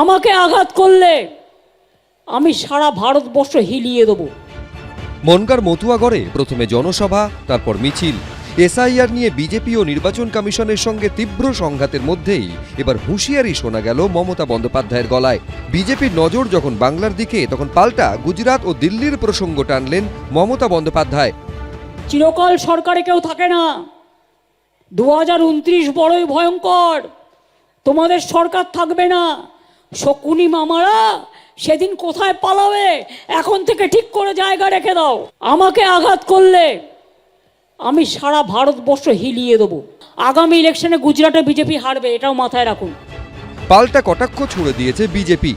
আমাকে আঘাত করলে আমি সারা ভারতবর্ষ হিলিয়ে দেবো। মনকার মতুয়াগড়ে প্রথমে জনসভা তারপর মিছিল। এসআইআর নিয়ে বিজেপি ও নির্বাচন কমিশনের সঙ্গে তীব্র সংঘাতের মধ্যেই এবার হুঁশিয়ারি শোনা গেল মমতা বন্দ্যোপাধ্যায়ের গলায়। বিজেপির নজর যখন বাংলার দিকে তখন পাল্টা গুজরাট ও দিল্লির প্রসঙ্গ টানলেন মমতা বন্দ্যোপাধ্যায়। চিরকাল সরকারে কেউ থাকে না। দু হাজার উনত্রিশ বড়ই ভয়ঙ্কর। তোমাদের সরকার থাকবে না। শকুনি মামারা সেদিন কোথায় পালাবে? এখন থেকে ঠিক করে জায়গা রেখে দাও। আমাকে আঘাত করলে আমি সারা ভারতবর্ষ হিলিয়ে দেবো। আগামী ইলেকশনে গুজরাটে বিজেপি হারবে এটাও মাথায় রাখুন। পাল্টা কটাক্ষ ছুড়ে দিয়েছে বিজেপি।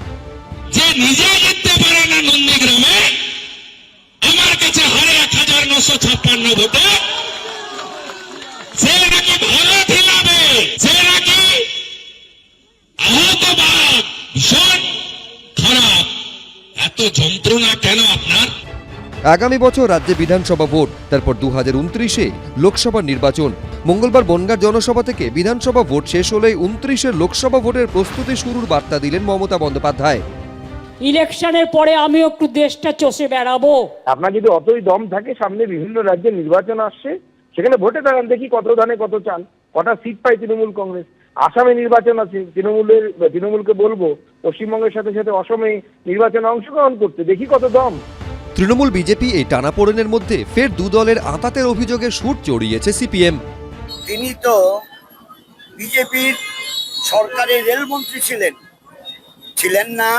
যে নিজে জিততে পারে না নন্দীগ্রামে আমার কাছে হারে এক হাজার নশো ছাপ্পান্ন ভোটে এত যন্ত্রণা কেন আপনার? আগামী বছর রাজ্যে বিধানসভা ভোট তারপর দু হাজার উনত্রিশে লোকসভা নির্বাচন। মঙ্গলবার বনগাঁ জনসভা থেকে বিধানসভা ভোট শেষ হলেই উনত্রিশের লোকসভা ভোটের প্রস্তুতি শুরুর বার্তা দিলেন মমতা বন্দ্যোপাধ্যায়। ইলেকশনের পরে আমিও একটু দেশটা চষে বেড়াবো। আপনার যদি অতই দম থাকে সামনে বিভিন্ন রাজ্যে নির্বাচন আসছে সেখানে ভোটে দাঁড়ান দেখি কত ধানে কত চান কটা সিট পায় তৃণমূল কংগ্রেস। আসামে নির্বাচন আছে তৃণমূলের তৃণমূলকে বলব পশ্চিমবঙ্গের সাথে সাথে অসমে নির্বাচনে অংশগ্রহণ করতে। দেখি কত দম। তৃণমূল বিজেপি এই টানাপোড়েনের মধ্যে ফের দু দলের আঁতাতের অভিযোগে সুর চড়িয়েছে সিপিএম। তিনি তো বিজেপির সরকারের রেলমন্ত্রী ছিলেন। ছিলেন না।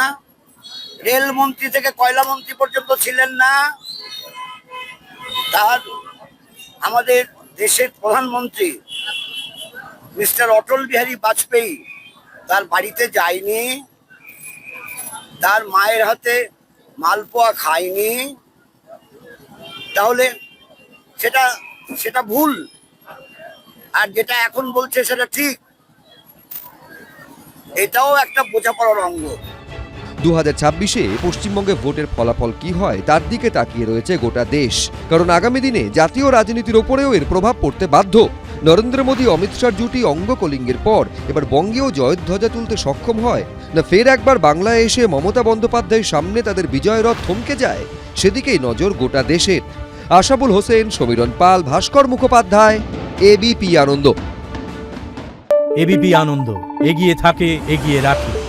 রেলমন্ত্রী থেকে কয়লা মন্ত্রী পর্যন্ত ছিলেন না। তার আমাদের দেশের প্রধানমন্ত্রী মিস্টার অটল বিহারী বাজপেয়ী তার বাড়িতে যায়নি, তার মায়ের হাতে মালপোয়া খায়নি। তাহলে সেটা সেটা ভুল। আর যেটা এখন বলছে সেটা ঠিক। এটাও একটা বোঝাপড়ার অঙ্গ। দু হাজার ছাব্বিশে পশ্চিমবঙ্গে ভোটের ফলাফল কি হয়, তার দিকে তাকিয়ে রয়েছে গোটা দেশ। কারণ আগামী দিনে জাতীয় রাজনীতির ওপরেও এর প্রভাব পড়তে বাধ্য। নরেন্দ্র মোদী, অমিত শাহর জুটি অঙ্গকলিঙ্গের পর এবার বঙ্গেও জয়ধ্বজা তুলতে সক্ষম হয়। না, ফের একবার বাংলায় এসে মমতা বন্দ্যোপাধ্যায়ের সামনে তাদের বিজয় রথ থমকে যায়, সেদিকেই নজর গোটা দেশের। আশাবুল হোসেন, সমীরণ পাল, ভাস্কর মুখোপাধ্যায় এবিপি আনন্দ। এবিপি আনন্দ, এগিয়ে থাকে, এগিয়ে রাখে।